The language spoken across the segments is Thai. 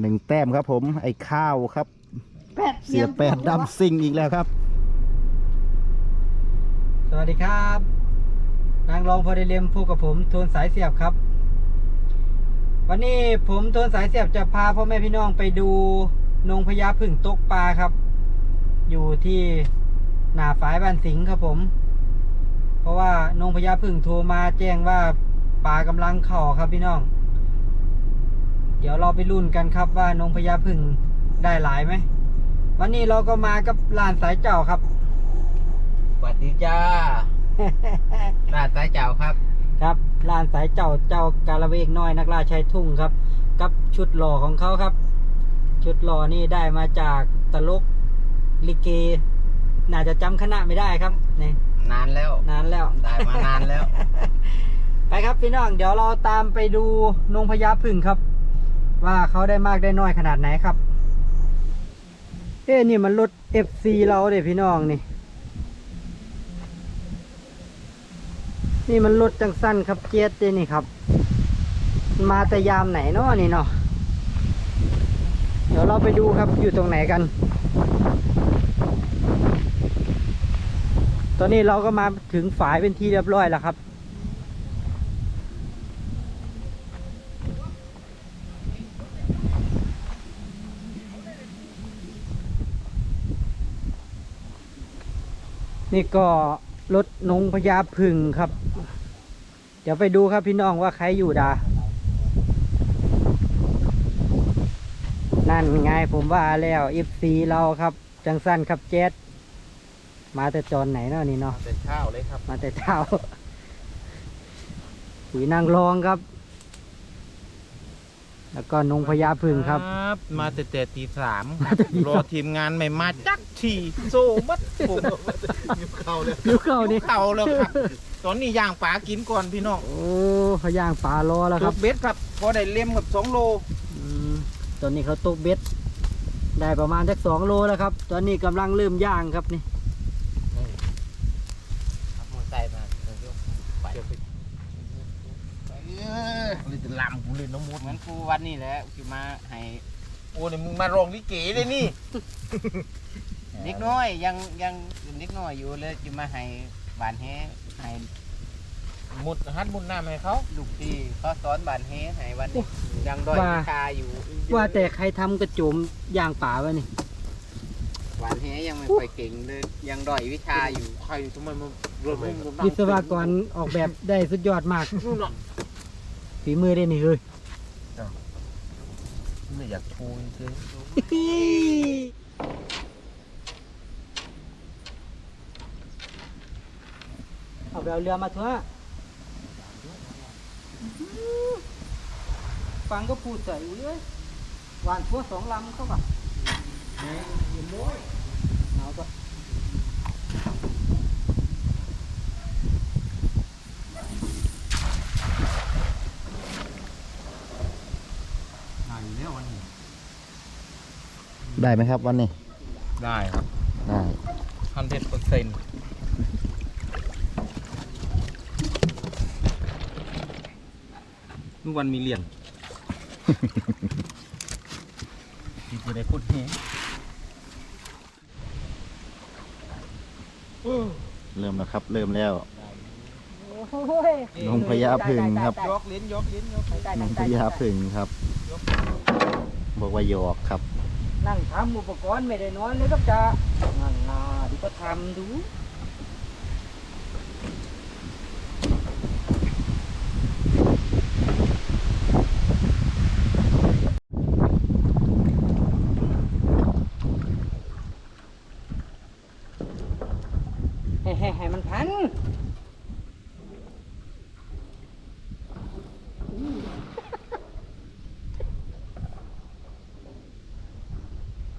หนึ่งแต้มครับผม ไอ้ข้าวครับ แปดเสียแปดดำซิงอีกแล้วครับ สวัสดีครับ นางรองพอดีเลมพูดกับผมโทนสายเสียบครับ วันนี้ผมโทนสายเสียบจะพาพ่อแม่พี่น้องไปดูนงพญาผึ่งตกปลาครับ อยู่ที่หนาฝายบ้านสิงห์ครับผม เพราะว่านงพญาผึ่งโทรมาแจ้งว่าปลากำลังเข่าครับพี่น้อง เดี๋ยวเราไปลุ้นกันครับว่านงพญาผึ่งได้หลายไหม วันนี้เราก็มากับลานสายเจ้าครับสวัสดีจ้าลาดสายเจ้าครับ ครับลานสายเจ้าเจ้ากาละเวกน้อยนักล่าชายทุ่งครับ กับชุดหล่อของเขาครับ ชุดหล่อนี่ได้มาจากตลกลิเก น่าจะจำคณะไม่ได้ครับนี่นานแล้ว นานแล้ว ได้มานานแล้ว ไปครับพี่น้อง เดี๋ยวเราตามไปดูนงพญาพึ่งครับ ว่าเขาได้มากได้น้อยขนาดไหนครับ เอ้นี่มันรถ FC เราเด้พี่น้องนี่ นี่มันรถจังสั้นครับเจี๊ยดเด้นี่ครับมันมาแต่ยามไหนเนาะนี่เนาะเดี๋ยวเราไปดูครับอยู่ตรงไหนกัน ตอนนี้เราก็มาถึงฝายเป็นที่เรียบร้อยแล้วครับ นี่ก็รถนงพญาผึ่งครับ เดี๋ยวไปดูครับพี่น้องว่าใครอยู่ดา นั่นไงผมว่าแล้วเอฟซีเราครับ จังสั้นครับเจ็ดมาแต่จอนไหนเนาะนี่เนาะ เป็นข้าวเลยครับ มาแต่เช้าหุยนางรองครับ แล้วก็นงพญาผึ่งครับ มาแต่แต่ตีสามรอทีมงานไม่มาจักทีโซบัดผมยิ้มเข้าเลยยุคเก่านี่เข่าแล้วครับ ตอนนี้ย่างปลากินก่อนพี่น้อง โอ้เขาย่างปลารอแล้วคตัรัวบเบ็ดครับ พอได้เล่มกับสองโลอืมตอนนี้เขาตกเบ็ด ได้ประมาณสักสองโลแล้วครับ ตอนนี้กำลังเริ่มย่างครับนี่ขับมอเตอร์ไซค์มาไป เลยจะลำกูเลยน้ำมูดเหมือนกูวันนี้แหละคือมาให้โอ้เนี่ยมึงมาลองลิเกเลยนี่เด็กน้อยยังยังเด็กน้อยอยู่เลยจะมาให้บานแฮให้มุดฮัดมุดน้ำให้เขาลูกที่เขาสอนบานแฮให้วันนี้ยังด้อยวิชาอยู่ว่าแต่ใครทำกระโจมย่างป่าวะนี่บานแฮยังไม่ค่อยเก่งเลยยังด้อยวิชาอยู่ใครทำไมมันรถมุ่งวิศวกรออกแบบได้สุดยอดมากนู่นน่ะ ฝีมือได้นี่เฮ้ยไม่อยากโชว์จริงเอาไปเอาเรือมาเถอะฟังก็พูดใส่เว้ยหวานทั่วสองลำเข้าป่ะเอาก็ ได้ไหมครับวันนี้ ได้ครับได้พันเด็ดเปอร์เซ็นต์เมื่อวันมีเหรียญที่จะได้พูดเฮเริ่มแล้วครับ เริ่มแล้วโอ้ยนงพญาผึ่งครับยกลิ้นยกลิ้นยกนงพญาผึ่งครับ บอกว่าหยอกครับ นั่งทำอุปกรณ์ไม่ได้นอนเลยครับจ้านั่นนะดูก็ทำดูให้ให้ให้มันพัน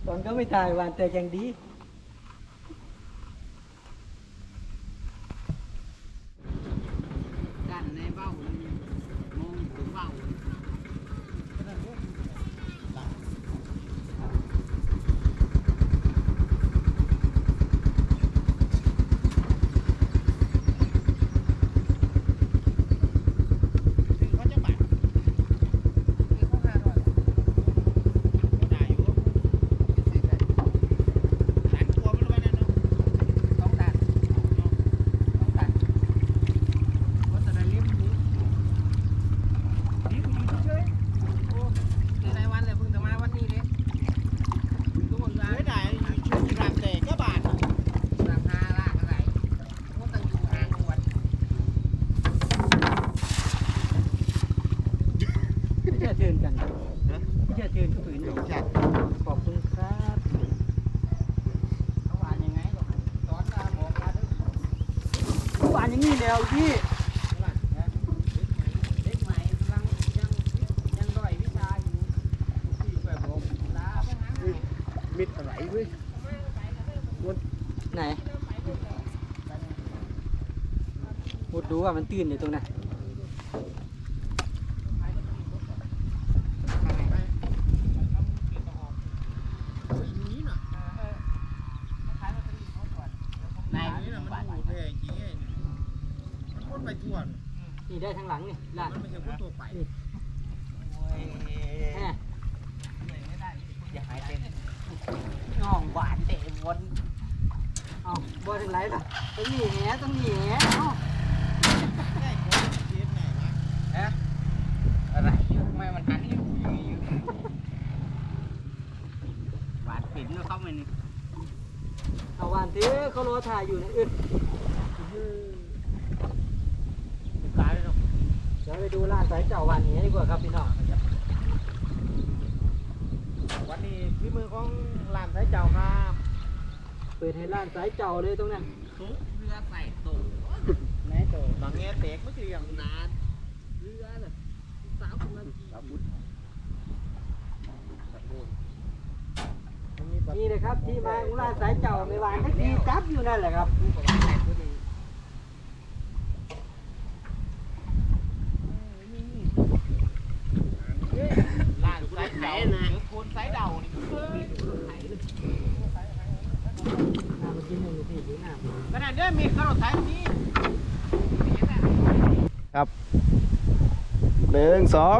ตอนก็ ไม่ตายวานแต่ยังดี กันในเบ้ามันมองถึงเบ้าเขาจะบาดเขาห้าร้อย จืนก็ผืนอยู่ขอบคุณครับ เขาว่ายังไงก็สอนตามบอกมาเด้อ หวานอย่างนี้แล้วพี่ เด็กใหม่กำลังยังยังด้อยวิชาอยู่ที่แบบผมลาไปหา มิดอะไร เว้ยไหนมุดดูว่ามันตื้นอยู่ตรงไหนนายนี่นะมันดูแพงจริงไงมันพ่นไปทั่วนี่ได้ทางหลังนี่ลาดมันไม่ใช่พ่นตัวไป แหม่ อย่าหายเต็มน้องหวานเตะวน เอาบ่ถึงไร ล่ะต้องหนีแหต้องหนีแหเอาอะไรอยู่ทำไมมันหันอยู่อย่างนี้อยู่หวานปิ่นแล้วเข้ามานี่เอาหวานถือเขารอถ่ายอยู่นะอึดตายเลยเนาะเดี๋ยวไปดูร้านสายเจ้าวานนี้ดีกว่าครับพี่น้องวันนี้พี่มือของลานไทยเจ้าครับ ปิดให้ร้านสายเจ้าเลยตรงนั้นทุกเรือใส่ตูไหนตูบางแง่แตกเมื่อกี้อย่างนานเรือน่ะสาวคนละกี่สามบุญนี่เลยครับที่มาของร้านสายเจ้าไม่หวานทักทีจับอยู่นั่นแหละครับ ลานสายไหนนะหรือคูณสายเดานี่เฮ้ย น้ำมากินหนึ่งทีดูน้ำ ขนาดเนี้ยมีขนมไทยนี่ ครับห นึ่งสอง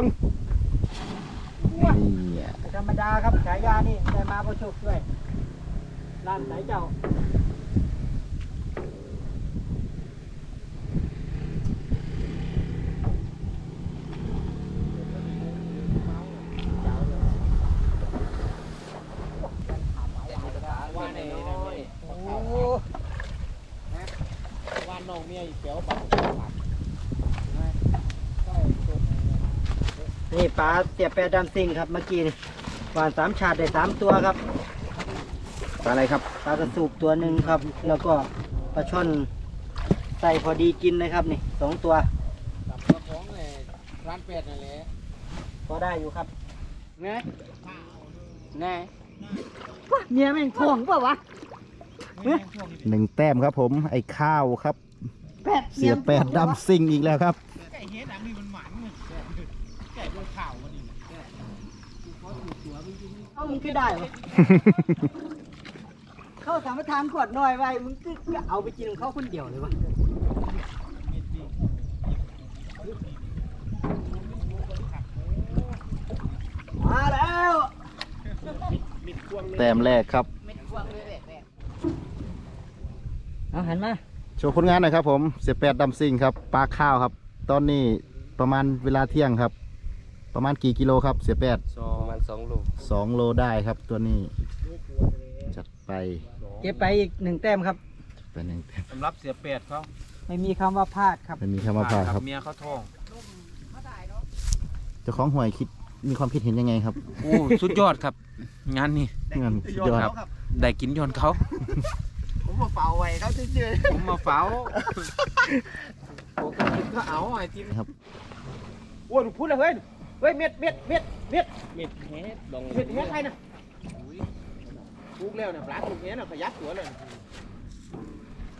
นี่ธรรมดาครับฉายานี่ได้มาประชกด้วยร้านไหนเจ้าใน โอ้ วันน้องเมียอีเปียวปัก นี่ปลาเสียบแปดดำซิงครับเมื่อกี้นี่หวานสามชาติได้สามตัวครับ ปลาอะไรครับ ปลากระสูบตัวหนึ่งครับ แล้วก็ปลาช่อนใส่พอดีกินเลยครับนี่สองตัวกับเจ้าของเลยร้านเป็ดนั่นแหละพอได้อยู่ครับไงไงเมียแม่งท่วงเปล่าวะหนึ่งแต้มครับผมไอ้ข้าวครับแปดเสียแปดดำซิงอีกแล้วครับ ไก่เฮ็ดอันนี้มันหมันเนี่ยไก่ด้วยข่าวมันนี่ เอ้า มึงคือได้วะเข้าสามประธานขวดหน่อยไว้ มึงคือคือเอาไปกินของเขาคนเดียวเลยวะมาแล้วแต้มแรกครับไม่ควงเลยแหละเอาหันมา โชว์ผลงานหน่อยครับผมเสียแปดดำซิงครับปลาข้าวครับ ตอนนี้ประมาณเวลาเที่ยงครับ ประมาณกี่กิโลครับเสียแปดประ มาณสองโลสองโลได้ครับตัวนี้ จัดไปเก็บไปอีกหนึ่งแต้มครับ ไปหนึ่งแต้มสำหรับเสียเป็ดเขาไม่มีคำว่าพลาดครับ ไม่มีคำว่าพลาดครับเมียเขาท้องเจ้าของหวยคิดมีความคิดเห็นยังไงครับโอ้สุดยอดครับ งานนี้งานสุดยอดครับ ได้กินย้อนเขา ผมมาเฝ้าไว้เขาเฉยผมมาเฝ้าๆปกติก็เอาไอ้ที่ครับโอ้ยพูดเลยเฮ้ยเฮ้ยเม็ดเม็ดเม็ดเม็ดเม็ดเฮ็ดดองเม็ดเฮ็ดใครนะปลูกแล้วเนี่ยปลาปลูกเนี้ยน่ะขยักตัวเลย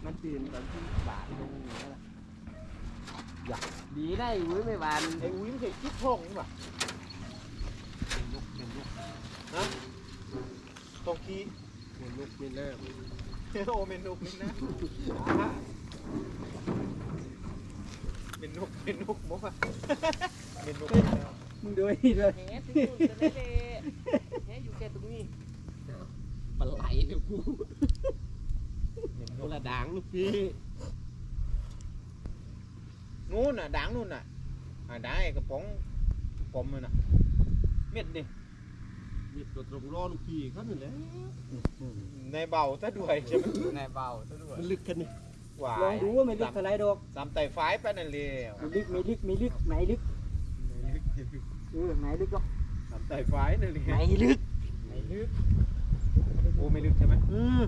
มันตื่นตอนที่บาทลงนี่แล้วล่ะดีได้เว้ยไม่บานไอ้อุ้ยมันเคยคิดท้องนี่ป่ะฮะตองขี้เมนลุกเมนเลิกโอ้เมนลุกนี่นะเมนลุกเมนลุกมั้งป่ะเมนลุก มึงดูนี่เลยเฮ็ดที่สุดจะได้เลยเฮ็ดอยู่แค่ตรงนี้ปลาไหลเดี๋ยวกูคนละด่างลูกพี่นู่นน่ะด่างนู่นน่ะอ่าด่างไอ้กระป๋องปอมมันน่ะเม็ดดิมีตัวตรงรอลูกพี่เขาหนึ่งแล้วในเบาซะด้วยใช่ไหมในเบาซะด้วยมันลึกกันนี่หวาลองยดูว่าไม่ลึกเท่าไรดอกตามไต่ฟ้ายไปนั่นเลย มีลึกมีลึกมีลึกไหนลึก เออไหนลึกก็ตามใส่ฝายเลยไม่ลึกไม่ลึกโอ้ไม่ลึกใช่ไหมอืม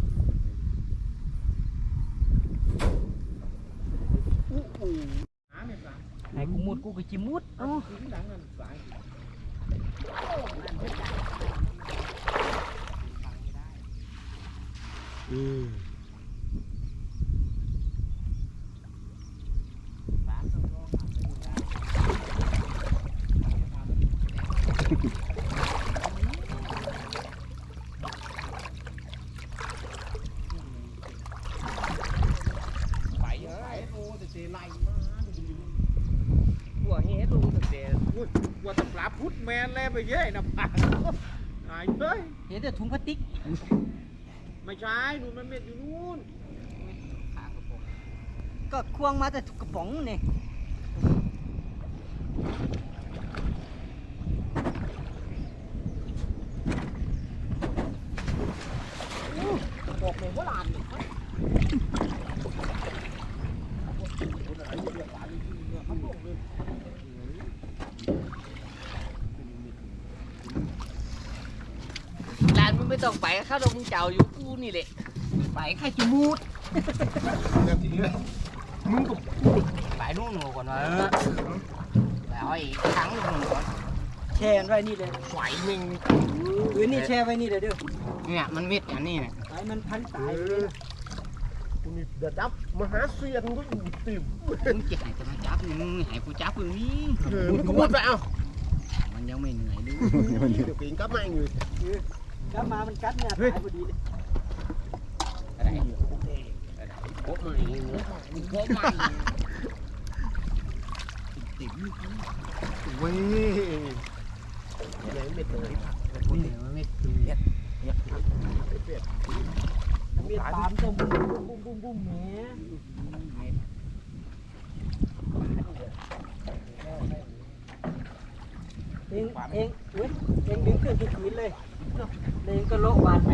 ไหนกูมุดกูก็จิมุดเอ้าดังนั่นสายอืมหัวเฮ็ดลงตั้งแต่ ว่าแตปลาพุทธ แมนแล้วไปเย้ยน้ำปลาหายเฮ้ยเห็นแต่ถุงพลาสติกไม่ใช่นู่นมันเม็ดอยู่นู่นก็ควงมาแต่กระป๋องนี่บอกเลยว่าลานนี่ ร้านมึง ไม่ต้องไปข้าวดงมึงเจ้าอยู่กูนี่แหละไปแค่จมูดมึงก็ไปนู่นหนูก่อนวะแล้วไอ้ครั้งหนึ่งก่อนแช่ไว้นี่เลยไหวมึงพื้นนี่แช่ไว้นี่เลยเด้อเนี่ยมันเม็ดอันนี้นะไอ้มันพันตายเลยนะคุณนี่เดือดดับมหาเซียนก็อยู่ติ่มมึงจะให้จะมาจับนี่มึงให้กูจับมึงนี่มึงก็วนไปเอามันยังไม่เหนื่อยเลยเดี๋ยวปีนกลับมาอยู่ กลับมามันกัดเนี่ยตายพอดีเลยอะไรโอ้ไม่เนี่ยมึงโคตรมันติ๋มเว้ยยังไม่เตยคนเดียวมันไม่คือเม็ดมีดปามตรงบุ้มบุ้มบุ้มบุ้มแหมเม็ด เองเองเว้ยเองดึงขึ้นที่พื้นเลยเล้วเองก็โละวานไป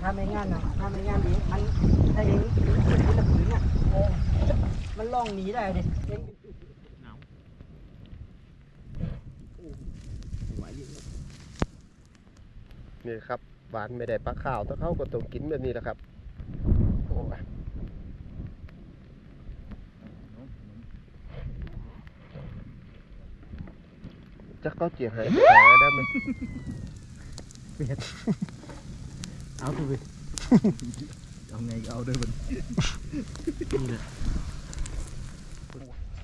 ถ้าไม่งั้นนะถ้าไม่งั้นดีมันถ้าเองดึงขึ้นที่ละพื้นอะมันล่องหนีได้ดิเองนี่ครับหวานไม่ได้ปลาข้าวถ้าเข้าก็ต้องกินแบบนี้แหละครับโอ้ย จะเขาเจียหายไปหาได้ไหมเอาคือไปเอาไงเอาด้วยมัน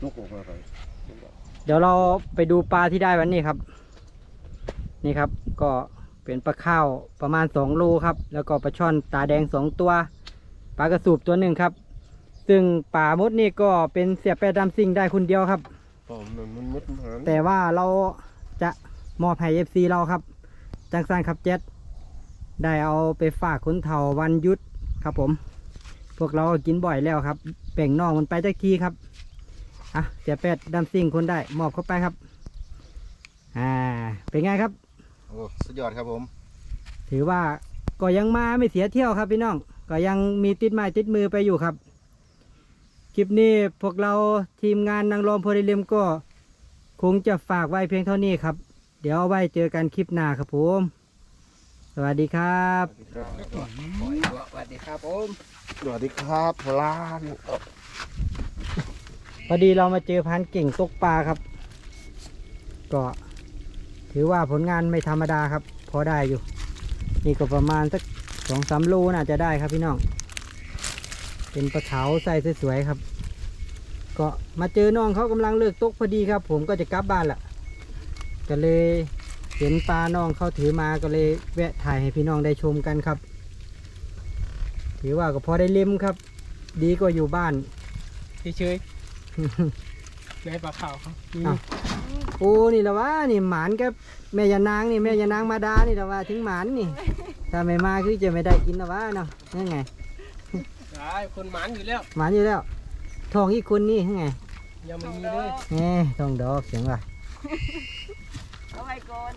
ลูกออกมาไปเดี๋ยวเราไปดูปลาที่ได้วันนี้ครับ นี่ครับก็เป็นปลาข้าวประมาณสองโลครับ แล้วก็ปลาช่อนตาแดงสองตัวปลากระสูบตัวหนึ่งครับ ซึ่งป่ามดนี่ก็เป็นเสียแปรดำซิงได้คนเดียวครับ อ๋อมันมันมุดหาแต่ว่าเราจะมอบให้เอฟซีเราครับ จังสันครับเจ็ดได้เอาไปฝากคนเฒ่าวันหยุดครับผม พวกเราก็กินบ่อยแล้วครับแบ่งน่องมันไปจักทีครับอะเสียแปดดำซิงคนได้มอบเข้าไปครับ อ่า เป็นไงครับ โอ้สุดยอดครับผม ถือว่าก็ยังมาไม่เสียเที่ยวครับพี่น้อง ก็ยังมีติดไม้ติดมือไปอยู่ครับค ลิปนี้พวกเราทีมงานนางรมโพลิเลมก็คงจะฝากไว้เพียงเท่านี้ครับ เดี๋ยวเอาไว้เจอกันคลิปหน้าครับผม สวัสดีครับสวัสดีครับผมสวัสดีครับลานพอดีเรามาเจอพันเก่งตกปลาครับ ก็ถือว่าผลงานไม่ธรรมดาครับ พอได้อยู่ นี่ก็ประมาณสักสองสามโลน่าจะได้ครับพี่น้อง เป็นปลาขาวใส่สวยๆครับ ก็มาเจอน้องเขากำลังเลิกตกพอดีครับ ผมก็จะกลับบ้านละก็เลยเห็นปลาน้องเขาถือมาก็เลยแวะถ่ายให้พี่น้องได้ชมกันครับ ถือว่าก็พอได้เล่มครับ ดีกว่าอยู่บ้านเฉยๆได้ปลาขาวครับอ้าวโอ้นี่ละว่านี่หมานกับแม่ยานางนี่แม่ยานางมาดานี่ละว่าถึงหมานนี่ถ้าไม่มาคือจะไม่ได้กินละว่าเนาะนั่นไง ใช่คนหมันอยู่แล้วหมันอยู่แล้ว ทองอีกคนนี่ไงยังม่มีเลยนี่ทองดอกเสียงว่ะเอาไว้ก่อน